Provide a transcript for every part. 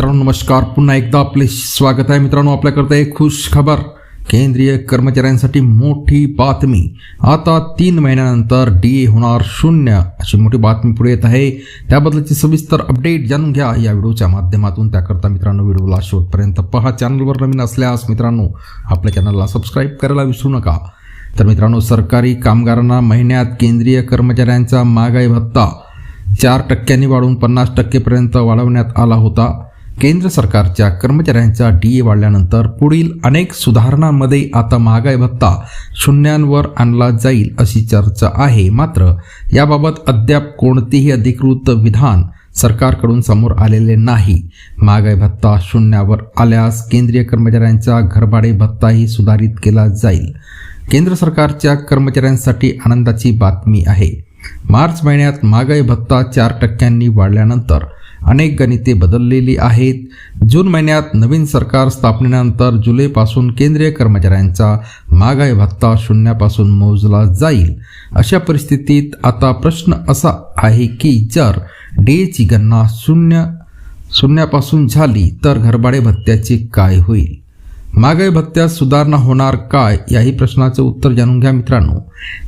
मित्रांनो नमस्कार. पुन्हा एकदा आपले स्वागत आहे मित्रांनो आपल्याकरता एक खुश खबर. केंद्रीय कर्मचाऱ्यांसाठी मोठी बातमी. आता तीन महिन्यानंतर डी ए होणार शून्य अशी मोठी बातमी पुढे येत आहे. त्याबद्दलची सविस्तर अपडेट जाणून घ्या या व्हिडिओच्या माध्यमातून. त्याकरता मित्रांनो व्हिडिओला शेवटपर्यंत पहा. चॅनलवर नवीन असल्यास मित्रांनो आपल्या चॅनलला सबस्क्राईब करायला विसरू नका. तर मित्रांनो सरकारी कामगारांना महिन्यात केंद्रीय कर्मचाऱ्यांचा महागाई भत्ता चार टक्क्यांनी वाढवून पन्नास टक्केपर्यंत वाढवण्यात आला होता. केंद्र सरकारच्या कर्मचाऱ्यांचा डी ए वाढल्यानंतर पुढील अनेक सुधारणांमध्ये आता महागाई भत्ता शून्यांवर आणला जाईल अशी चर्चा आहे. मात्र याबाबत अद्याप कोणतेही अधिकृत विधान सरकारकडून समोर आलेले नाही. महागाई भत्ता शून्यावर आल्यास केंद्रीय कर्मचाऱ्यांचा घरभाडे भत्ताही सुधारित केला जाईल. केंद्र सरकारच्या कर्मचाऱ्यांसाठी आनंदाची बातमी आहे. मार्च महिन्यात महागाई भत्ता चार टक्क्यांनी वाढल्यानंतर अनेक गणिते बदललेली आहेत. जून महिन्यात नवीन सरकार स्थापनेनंतर जुलैपासून केंद्रीय कर्मचाऱ्यांचा महागाई भत्ता शून्यापासून मोजला जाईल. अशा परिस्थितीत आता प्रश्न असा आहे की जर डेची गणना शून्य शून्यापासून झाली तर घरभाडे भत्त्याचे काय होईल? महागाई भत्त्यात सुधारणा होणार काय याही प्रश्नाचं उत्तर जाणून घ्या मित्रांनो.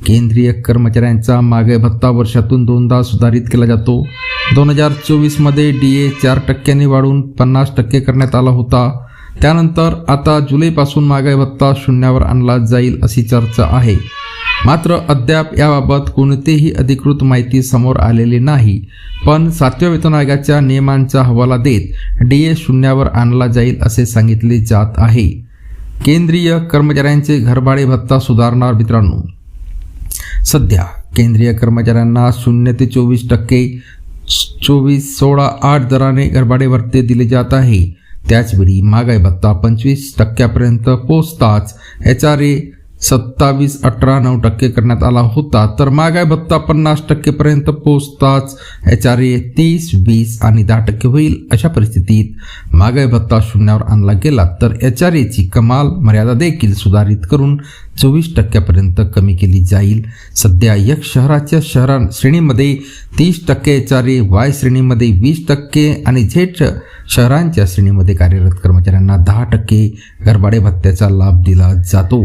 केंद्रीय कर्मचाऱ्यांचा महागाई भत्ता वर्षातून दोनदा सुधारित केला जातो. दोन हजार चोवीसमध्ये डी ए चार टक्क्यांनी वाढून पन्नास टक्के करण्यात आला होता. त्यानंतर आता जुलैपासून महागाई भत्ता शून्यावर आणला जाईल अशी चर्चा आहे. मात्र अद्याप याबाबत कोणतीही अधिकृत माहिती समोर आलेली नाही. पण सातव्या वेतन आयोगाच्या नियमांचा हवाला देत डी ए शून्यावर आणला जाईल असे सांगितले जात आहे. केंद्रीय कर्मचाऱ्यांचे घरभाडे भत्ता सुधारणार मित्रांनो. सध्या केंद्रीय कर्मचाऱ्यांना शून्य ते चोवीस टक्के चोवीस सोळा आठ दराने घरभाडे भत्ते दिले जात आहे. त्याचवेळी महागाई भत्ता पंचवीस टक्क्यापर्यंत पोचताच एच आर ए सत्तावीस अठरा नऊ टक्के करण्यात आला होता. तर महागाई भत्ता पन्नास टक्केपर्यंत पोहोचताच एच आर ए तीस वीस आणि दहा टक्के होईल अशा परिस्थितीत महागाई भत्ता शून्यावर आणला गेला. तर एच आर एची कमाल मर्यादा देखील सुधारित करून चोवीस टक्क्यापर्यंत कमी केली जाईल. सध्या यक्ष शहराच्या शहरा श्रेणीमध्ये तीस टक्के एच आर ए वाय श्रेणीमध्ये वीस टक्के आणि झेड शहरांच्या श्रेणीमध्ये कार्यरत कर्मचाऱ्यांना दहा टक्के घरबाडे भत्त्याचा लाभ दिला जातो.